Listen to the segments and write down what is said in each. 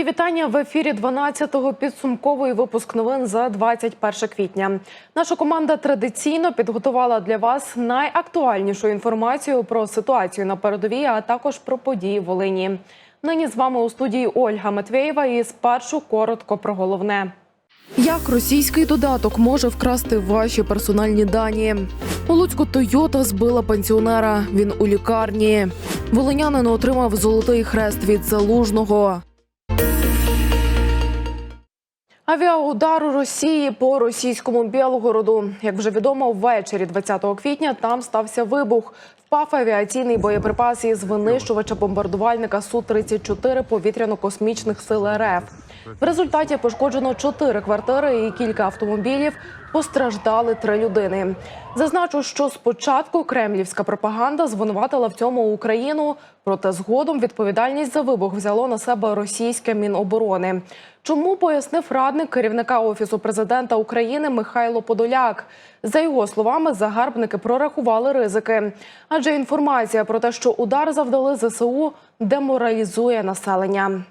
Мої вітання в ефірі 12-го підсумковий випуск новин за 21 квітня. Наша команда традиційно підготувала для вас найактуальнішу інформацію про ситуацію на передовій, а також про події в Волині. Нині з вами у студії Ольга Матвєєва і спершу коротко про головне. Як російський додаток може вкрасти ваші персональні дані? У Луцьку Тойота збила пенсіонера. Він у лікарні. Волинянин отримав золотий хрест від залужного. Авіаудар Росії по російському Білгороду. Як вже відомо, ввечері 20 квітня там стався вибух. Впав авіаційний боєприпас із винищувача бомбардувальника су 34 повітряно-космічних сил РФ. В результаті пошкоджено чотири квартири і кілька автомобілів. Постраждали три людини. Зазначу, що спочатку кремлівська пропаганда звинуватила в цьому Україну, проте згодом відповідальність за вибух взяло на себе російське міноборони. Чому пояснив радник керівника офісу президента України Михайло Подоляк? За його словами, загарбники прорахували ризики, адже інформація про те, що удар завдали ЗСУ, деморалізує населення.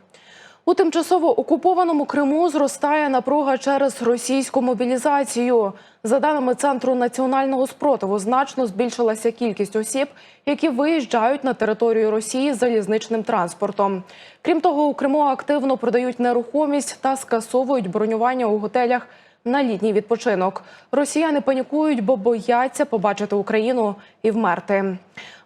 У тимчасово окупованому Криму зростає напруга через російську мобілізацію. За даними центру національного спротиву, значно збільшилася кількість осіб, які виїжджають на територію Росії залізничним транспортом. Крім того, у Криму активно продають нерухомість та скасовують бронювання у готелях на літній відпочинок. Росіяни панікують, бо бояться побачити Україну і вмерти.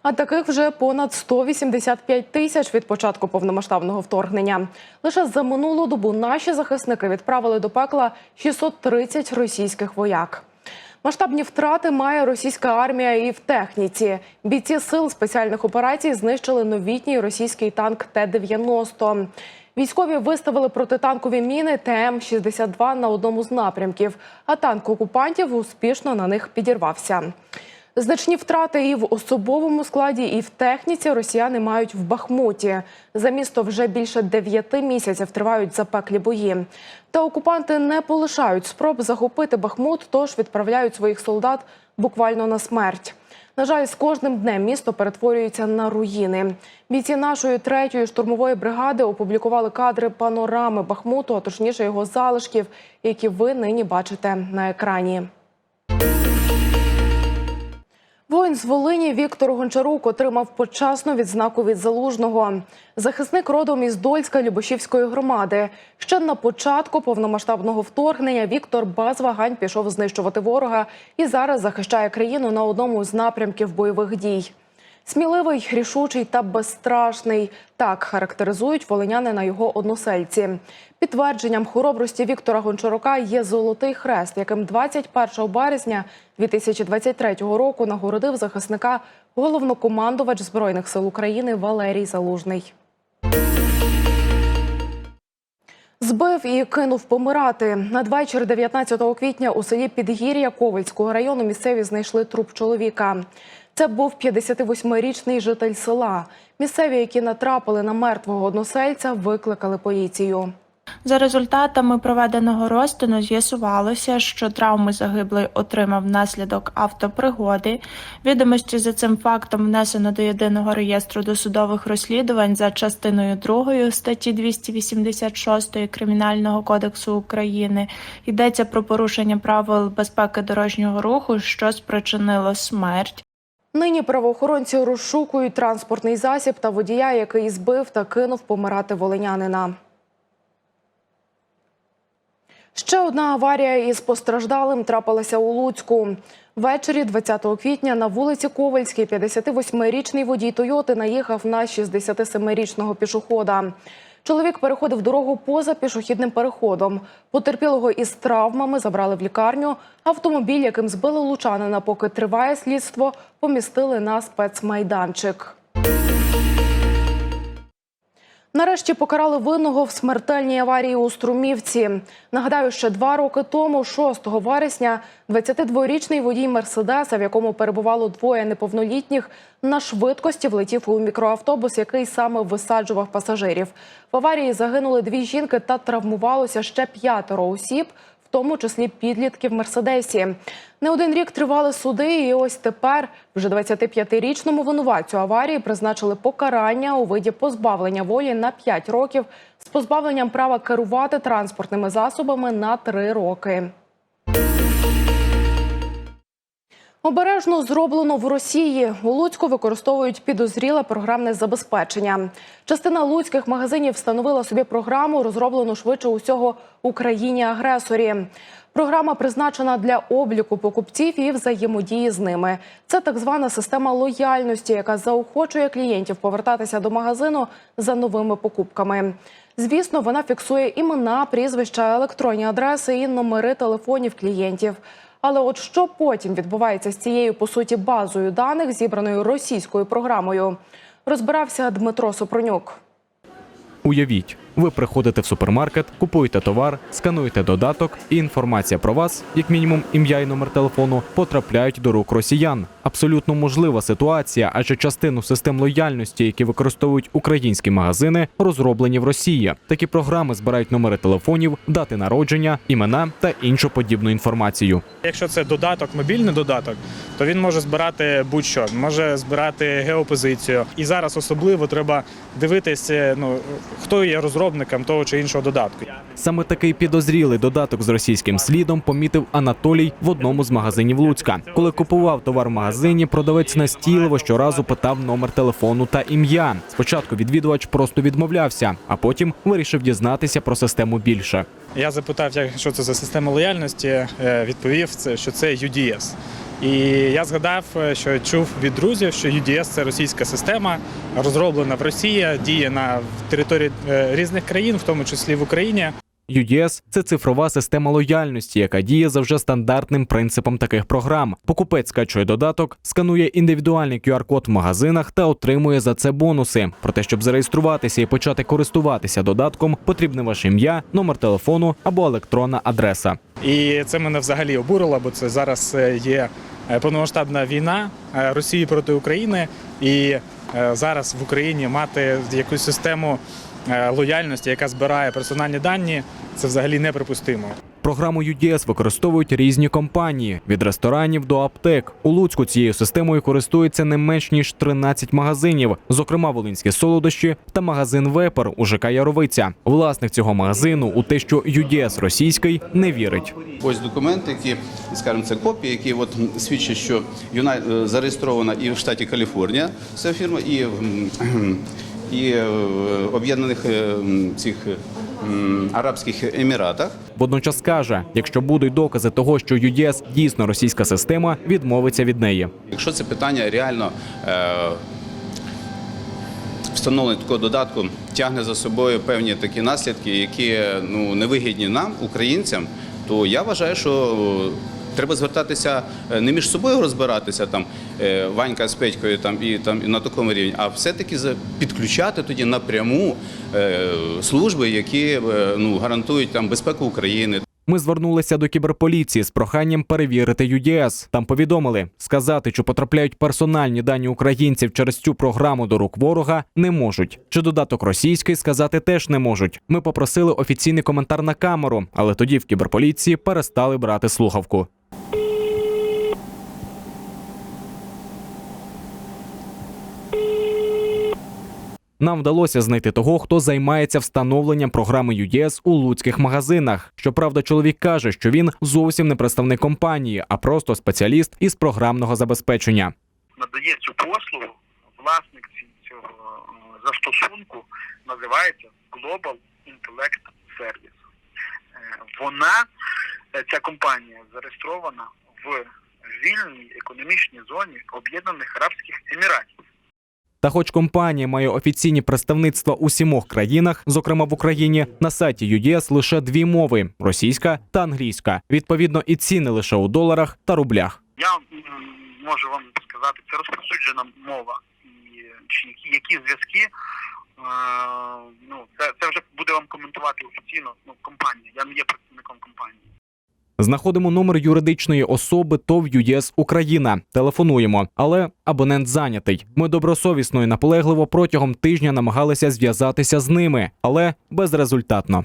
А таких вже понад 185 тисяч від початку повномасштабного вторгнення. Лише за минулу добу наші захисники відправили до пекла 630 російських вояк. Масштабні втрати має російська армія і в техніці. Бійці сил спеціальних операцій знищили новітній російський танк Т-90. Військові виставили протитанкові міни ТМ-62 на одному з напрямків, а танк окупантів успішно на них підірвався. Значні втрати і в особовому складі, і в техніці росіяни мають в Бахмуті. За місто вже більше дев'яти місяців тривають запеклі бої. Та окупанти не полишають спроб захопити Бахмут, тож відправляють своїх солдат буквально на смерть. На жаль, з кожним днем місто перетворюється на руїни. Бійці нашої третьої штурмової бригади опублікували кадри панорами Бахмуту, а точніше його залишків, які ви нині бачите на екрані. Воїн з Волині Віктор Гончарук отримав почасну відзнаку від залужного. Захисник родом із Дольська Любошівської громади. Ще на початку повномасштабного вторгнення Віктор без вагань пішов знищувати ворога і зараз захищає країну на одному з напрямків бойових дій. Сміливий, рішучий та безстрашний так характеризують волиняни на його односельці. Підтвердженням хоробрості Віктора Гончарука є золотий хрест, яким 21 березня 2023 року нагородив захисника головнокомандувач збройних сил України Валерій Залужний. Збив і кинув помирати. Надвечір 19 квітня у селі Підгір'я Ковальського району місцеві знайшли труп чоловіка. Це був 58-річний житель села. Місцеві, які натрапили на мертвого односельця, викликали поліцію. За результатами проведеного розтину з'ясувалося, що травми загиблий отримав внаслідок автопригоди. Відомості за цим фактом внесено до єдиного реєстру досудових розслідувань за частиною 2 статті 286 Кримінального кодексу України. Йдеться про порушення правил безпеки дорожнього руху, що спричинило смерть. Нині правоохоронці розшукують транспортний засіб та водія, який збив та кинув помирати волинянина. Ще одна аварія із постраждалим трапилася у Луцьку. Ввечері 20 квітня на вулиці Ковальській 58-річний водій Тойоти наїхав на 67-річного пішохода. Чоловік переходив дорогу поза пішохідним переходом. Потерпілого із травмами забрали в лікарню. Автомобіль, яким збили лучанина, поки триває слідство, помістили на спецмайданчик. Нарешті покарали винного в смертельній аварії у Струмівці. Нагадаю, ще два роки тому, 6 вересня, 22-річний водій Мерседеса, в якому перебувало двоє неповнолітніх, на швидкості влетів у мікроавтобус, який саме висаджував пасажирів. В аварії загинули дві жінки та травмувалося ще п'ятеро осіб, тому числі підлітки в Мерседесі. Не один рік тривали суди, і ось тепер вже 25-річному винуватцю аварії призначили покарання у виді позбавлення волі на 5 років з позбавленням права керувати транспортними засобами на 3 роки. Обережно зроблено в Росії. У Луцьку використовують підозріле програмне забезпечення. Частина луцьких магазинів встановила собі програму, розроблену швидше усього Україні-агресорі. Програма призначена для обліку покупців і взаємодії з ними. Це так звана система лояльності, яка заохочує клієнтів повертатися до магазину за новими покупками. Звісно, вона фіксує імена, прізвища, електронні адреси і номери телефонів клієнтів. Але от що потім відбувається з цією по суті базою даних, зібраною російською програмою, розбирався Дмитро Супронюк. Уявіть, ви приходите в супермаркет, купуєте товар, скануєте додаток, і інформація про вас, як мінімум ім'я і номер телефону, потрапляють до рук росіян. Абсолютно можлива ситуація, адже частину систем лояльності, які використовують українські магазини, розроблені в Росії. Такі програми збирають номери телефонів, дати народження, імена та іншу подібну інформацію. Якщо це додаток, мобільний додаток, то він може збирати будь-що, може збирати геопозицію. І зараз особливо треба дивитися, ну хто є розробником того чи іншого додатку. Саме такий підозрілий додаток з російським слідом помітив Анатолій в одному з магазинів Луцька. Коли купував товар в магазині, продавець настійливо щоразу питав номер телефону та ім'я. Спочатку відвідувач просто відмовлявся, а потім вирішив дізнатися про систему більше. Я запитав, що це за система лояльності. е, Відповів, що це UDS. І я згадав, е, що чув від друзів, що UDS – це російська система, розроблена в Росії, діє на території е, різних країн, в тому числі в Україні. UDS – це цифрова система лояльності, яка діє за вже стандартним принципом таких програм. Покупець скачує додаток, сканує індивідуальний QR-код в магазинах та отримує за це бонуси. Проте, щоб зареєструватися і почати користуватися додатком, потрібне ваше ім'я, номер телефону або електронна адреса. І це мене взагалі обурило, бо це зараз е, є е, повномасштабна війна е, Росії проти України, і зараз в Україні мати якусь систему лояльності, яка збирає персональні дані, це взагалі неприпустимо. Програму UDS використовують різні компанії від ресторанів до аптек. У Луцьку цією системою користується не менш ніж 13 магазинів, зокрема Волинські солодощі та магазин Вепер у ЖК Яровиця. Власник цього магазину у те, що UDS російський, не вірить. Ось документи, які, скажімо, це копії, які от свідчать, що вона е, зареєстрована і в штаті Каліфорнія, ця фірма, і в і е, Об'єднаних е, цих е, Арабських Еміратах. Водночас каже, якщо будуть докази того, що UDS дійсно російська система, відмовиться від неї. Якщо це питання реально встановлення такого додатку тягне за собою певні такі наслідки, які ну, невигідні нам, українцям, то я вважаю, що треба звертатися е, не між собою розбиратися там е, Ванька з Петькою там і там і на такому рівні, а все-таки підключати тоді напряму е, служби, які ну, гарантують там безпеку України. Ми звернулися до кіберполіції з проханням перевірити UDS. Там повідомили, сказати, чи потрапляють персональні дані українців через цю програму до рук ворога, не можуть. Чи додаток російський сказати теж не можуть. Ми попросили офіційний коментар на камеру, але тоді в кіберполіції перестали брати слухавку. Нам вдалося знайти того, хто займається встановленням програми UDS у луцьких магазинах. Щоправда, чоловік каже, що він зовсім не представник компанії, а просто спеціаліст із програмного забезпечення. надає цю послугу, власник цього е, застосунку називається Global Intellect Service. Е, Вона, е, ця компанія, зареєстрована в вільній економічній зоні Об'єднаних Арабських Еміратів. Та, хоч компанія має офіційні представництва у сімох країнах, зокрема в Україні, на сайті UDS лише дві мови російська та англійська. Відповідно, і ціни лише у доларах та рублях. Я можу вам сказати, це розповсюджена мова. Чи які, які зв'язки, е, ну, це, це вже буде вам коментувати офіційно ну, компанія. Я не є представником компанії. Знаходимо номер юридичної особи ТОВ ЮЄС Україна. Телефонуємо, але абонент зайнятий. Ми добросовісно і наполегливо протягом тижня намагалися зв'язатися з ними, але безрезультатно.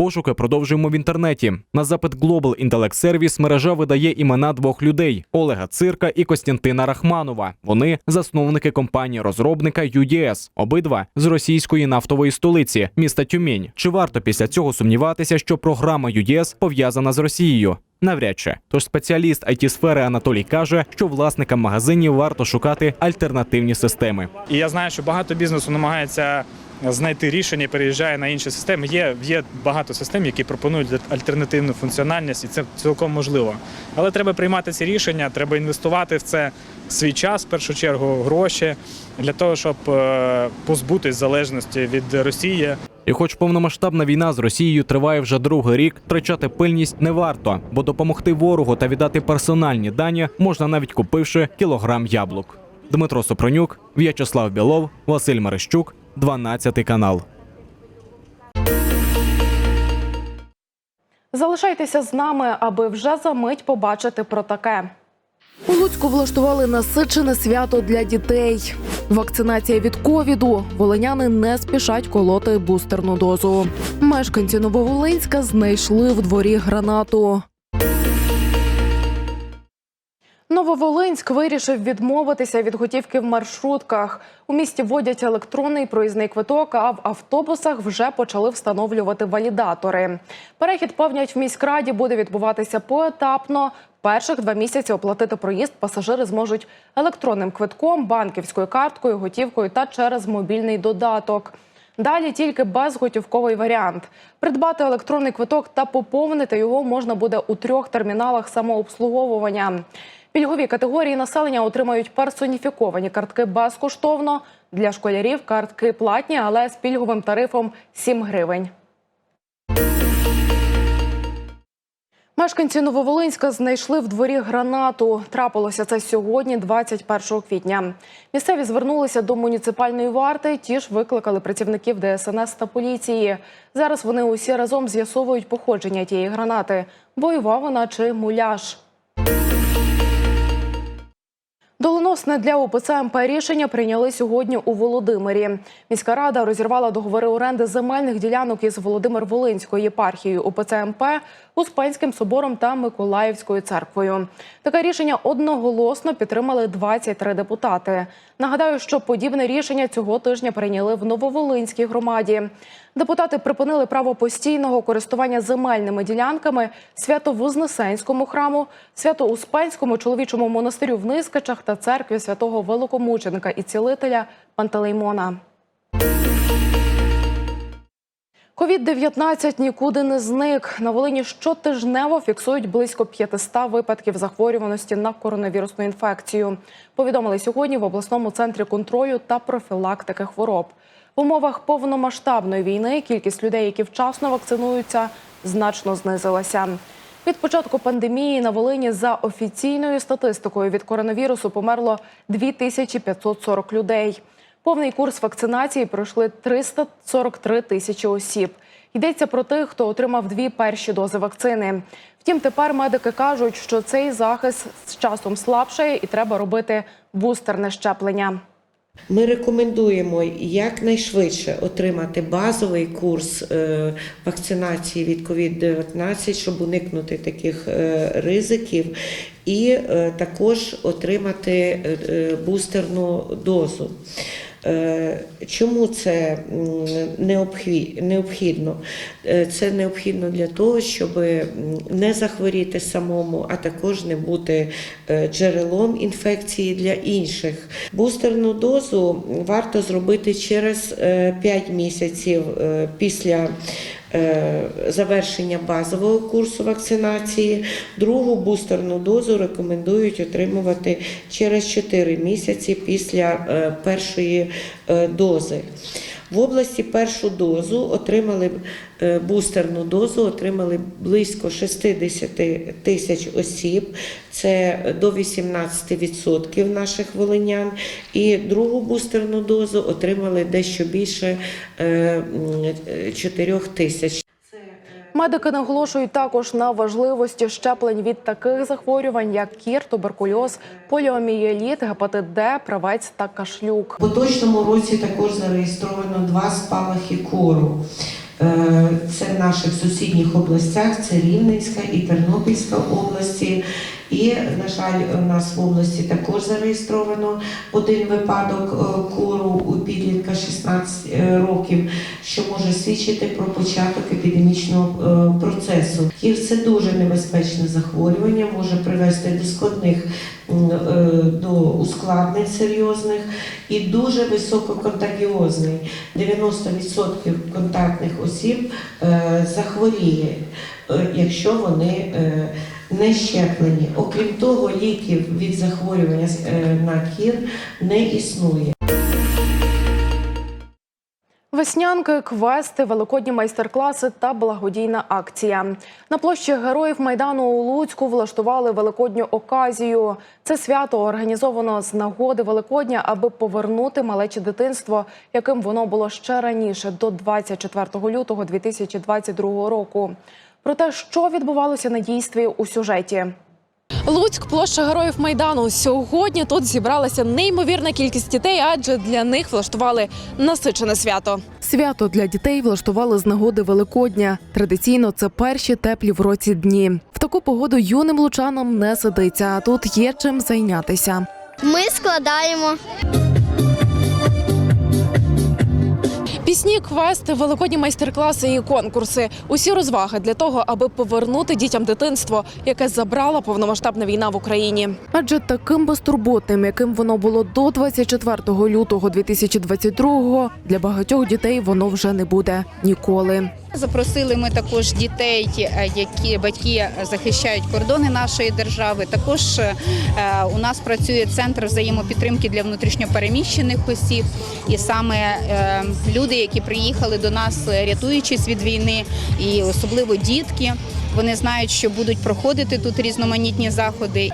Пошуки продовжуємо в інтернеті. На запит Global Intellect Service мережа видає імена двох людей: Олега Цирка і Костянтина Рахманова. Вони засновники компанії розробника UDS, обидва з російської нафтової столиці міста Тюмінь. Чи варто після цього сумніватися, що програма UDS пов'язана з Росією? Навряд чи. Тож спеціаліст it сфери Анатолій каже, що власникам магазинів варто шукати альтернативні системи. І я знаю, що багато бізнесу намагається знайти рішення переїжджає на інші системи. Є, є багато систем, які пропонують альтернативну функціональність, і це цілком можливо. Але треба приймати ці рішення, треба інвестувати в це свій час, в першу чергу, гроші для того, щоб е, позбутись залежності від Росії. І хоч повномасштабна війна з Росією триває вже другий рік, втрачати пильність не варто, бо допомогти ворогу та віддати персональні дані можна навіть купивши кілограм яблук. Дмитро Сопронюк, В'ячеслав Білов, Василь Мерещук, 12 канал. Залишайтеся з нами, аби вже за мить побачити про таке. У Луцьку влаштували насичене свято для дітей. Вакцинація від ковіду. Волиняни не спішать колоти бустерну дозу. Мешканці Нововолинська знайшли в дворі гранату. Нововолинськ вирішив відмовитися від готівки в маршрутках. У місті вводять електронний проїзний квиток, а в автобусах вже почали встановлювати валідатори. Перехід певнять в міськраді буде відбуватися поетапно. Перших два місяці оплатити проїзд пасажири зможуть електронним квитком, банківською карткою, готівкою та через мобільний додаток. Далі тільки безготівковий варіант. Придбати електронний квиток та поповнити його можна буде у трьох терміналах самообслуговування. Пільгові категорії населення отримають персоніфіковані картки безкоштовно. Для школярів картки платні, але з пільговим тарифом 7 гривень. Мешканці Нововолинська знайшли в дворі гранату. Трапилося це сьогодні, 21 квітня. Місцеві звернулися до муніципальної варти. Ті ж викликали працівників ДСНС та поліції. Зараз вони усі разом з'ясовують походження тієї гранати. Бойова вона чи муляж. Доленосне для УПЦ МП рішення прийняли сьогодні у Володимирі. Міська рада розірвала договори оренди земельних ділянок із Володимир-Волинською єпархією УПЦ МП, Успенським собором та Миколаївською церквою. Таке рішення одноголосно підтримали 23 депутати. Нагадаю, що подібне рішення цього тижня прийняли в Нововолинській громаді. Депутати припинили право постійного користування земельними ділянками Свято-Вознесенському храму, Свято-Успенському чоловічому монастирю в Нискачах та церкві святого Великомученика і цілителя Пантелеймона. Ковід-19 нікуди не зник. На Волині щотижнево фіксують близько 500 випадків захворюваності на коронавірусну інфекцію. Повідомили сьогодні в обласному центрі контролю та профілактики хвороб. В умовах повномасштабної війни кількість людей, які вчасно вакцинуються, значно знизилася. Від початку пандемії на Волині за офіційною статистикою від коронавірусу померло 2540 людей. Повний курс вакцинації пройшли 343 тисячі осіб. Йдеться про тих, хто отримав дві перші дози вакцини. Втім, тепер медики кажуть, що цей захист з часом слабшає і треба робити бустерне щеплення. Ми рекомендуємо якнайшвидше отримати базовий курс е, вакцинації від COVID-19, щоб уникнути таких е, ризиків, і е, також отримати бустерну дозу. Е, Чому це необхідно? Е, Це необхідно для того, щоб не захворіти самому, а також не бути е, джерелом інфекції для інших. Бустерну дозу варто зробити через 5 місяців після завершення базового курсу вакцинації. Другу бустерну дозу рекомендують отримувати через 4 місяці після е, першої е, дози. В області першу дозу отримали е, бустерну дозу, отримали близько 60 тисяч осіб, це до 18% наших волинян. І другу бустерну дозу отримали дещо більше е, 4 тисяч. Медики наголошують також на важливості щеплень від таких захворювань, як кір, туберкульоз, поліомієліт, гепатит Д, правець та кашлюк. У поточному році також зареєстровано два спалахи кору. Е, Це в наших сусідніх областях, це Рівненська і Тернопільська області. І, на жаль, у нас в області також зареєстровано один випадок е, кору у підлітка 16 е, років, що може свідчити про початок епідемічного е, процесу. Кір це дуже небезпечне захворювання, може привести до складних до ускладнень серйозних і дуже висококонтагіозний. 90% контактних осіб захворіє, якщо вони не щеплені. Окрім того, ліків від захворювання е, на кір не існує. Веснянки, квести, великодні майстер-класи та благодійна акція. На площі Героїв Майдану у Луцьку влаштували великодню оказію. Це свято організовано з нагоди Великодня, аби повернути малече дитинство, яким воно було ще раніше, до 24 лютого 2022 року. Про те, що відбувалося на дійстві у сюжеті. Луцьк, площа героїв майдану. Сьогодні тут зібралася неймовірна кількість дітей, адже для них влаштували насичене свято. Свято для дітей влаштували з нагоди Великодня. Традиційно це перші теплі в році дні. В таку погоду юним лучанам не сидиться, а тут є чим зайнятися. Ми складаємо. Пісні, квести, великодні майстер-класи і конкурси усі розваги для того, аби повернути дітям дитинство, яке забрала повномасштабна війна в Україні. Адже таким безтурботним, яким воно було до 24 лютого 2022-го, для багатьох дітей воно вже не буде ніколи. Запросили ми також дітей, е, які батьки захищають кордони нашої держави. Також е, у нас працює центр взаємопідтримки для внутрішньопереміщених осіб, і саме е, люди, які приїхали до нас, е, рятуючись від війни, і особливо дітки. Вони знають, що будуть проходити тут різноманітні заходи.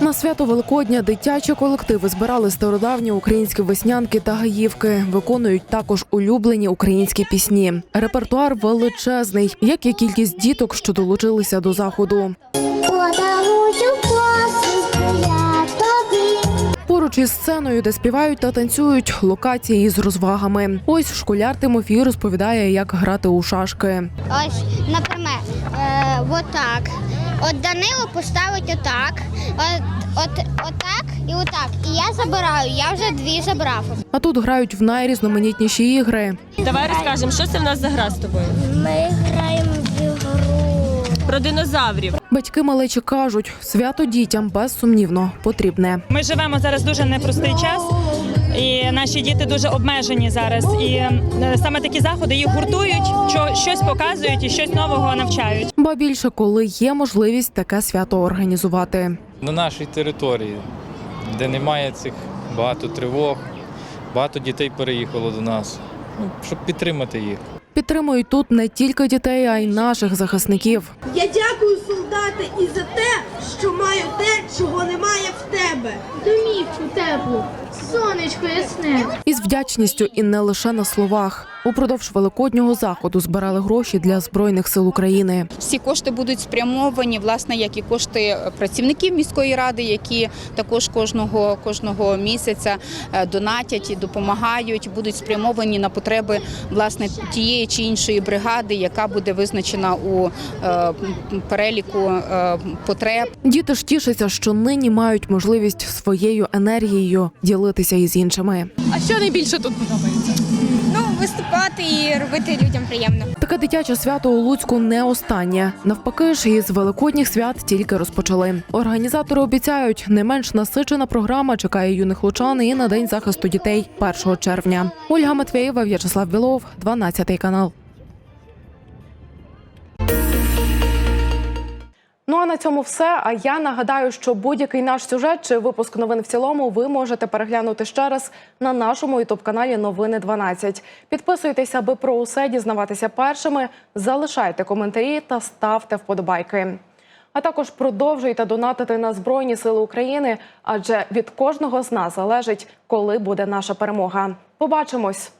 На свято Великодня дитячі колективи збирали стародавні українські веснянки та гаївки. Виконують також улюблені українські пісні. Репертуар величезний, як і кількість діток, що долучилися до заходу. Поруч із сценою, де співають та танцюють, локації з розвагами. Ось школяр Тимофій розповідає, як грати у шашки. Ось, наприклад, е, отак. От Данило поставить отак, от, от, отак і отак. І я забираю, я вже дві забрав. А тут грають в найрізноманітніші ігри. Давай розкажемо, що це в нас за гра з тобою? Ми. Про динозаврів. Батьки малечі кажуть, свято дітям безсумнівно потрібне. Ми живемо зараз дуже непростий час, і наші діти дуже обмежені зараз. І е, саме такі заходи їх гуртують, що щось показують і щось нового навчають. Ба більше, коли є можливість таке свято організувати. на нашій території, де немає цих багато тривог, багато дітей переїхало до нас, ну, щоб підтримати їх. Підтримують тут не тільки дітей, а й наших захисників. Я дякую, солдати, і за те, що маю те, чого немає в тебе. Домівку теплу, сонечко ясне. Із вдячністю і не лише на словах. Упродовж великоднього заходу збирали гроші для збройних сил України. Всі кошти будуть спрямовані, власне, як і кошти працівників міської ради, які також кожного кожного місяця е, донатять і допомагають, будуть спрямовані на потреби власне тієї чи іншої бригади, яка буде визначена у е, переліку е, потреб. Діти ж тішаться, що нині мають можливість своєю енергією ділитися із іншими. А що найбільше тут подобається? Ну, виступати і робити людям приємно. Таке дитяче свято у Луцьку не останнє. Навпаки ж із великодніх свят тільки розпочали. Організатори обіцяють, не менш насичена програма чекає юних лучан і на день захисту дітей 1 червня. Ольга Матвєєва, В'ячеслав Білов, 12 канал. Цьому все. А я нагадаю, що будь-який наш сюжет чи випуск новин в цілому ви можете переглянути ще раз на нашому ютуб каналі Новини 12. Підписуйтесь, аби про усе дізнаватися першими. Залишайте коментарі та ставте вподобайки. А також продовжуйте донатити на Збройні Сили України, адже від кожного з нас залежить, коли буде наша перемога. Побачимось.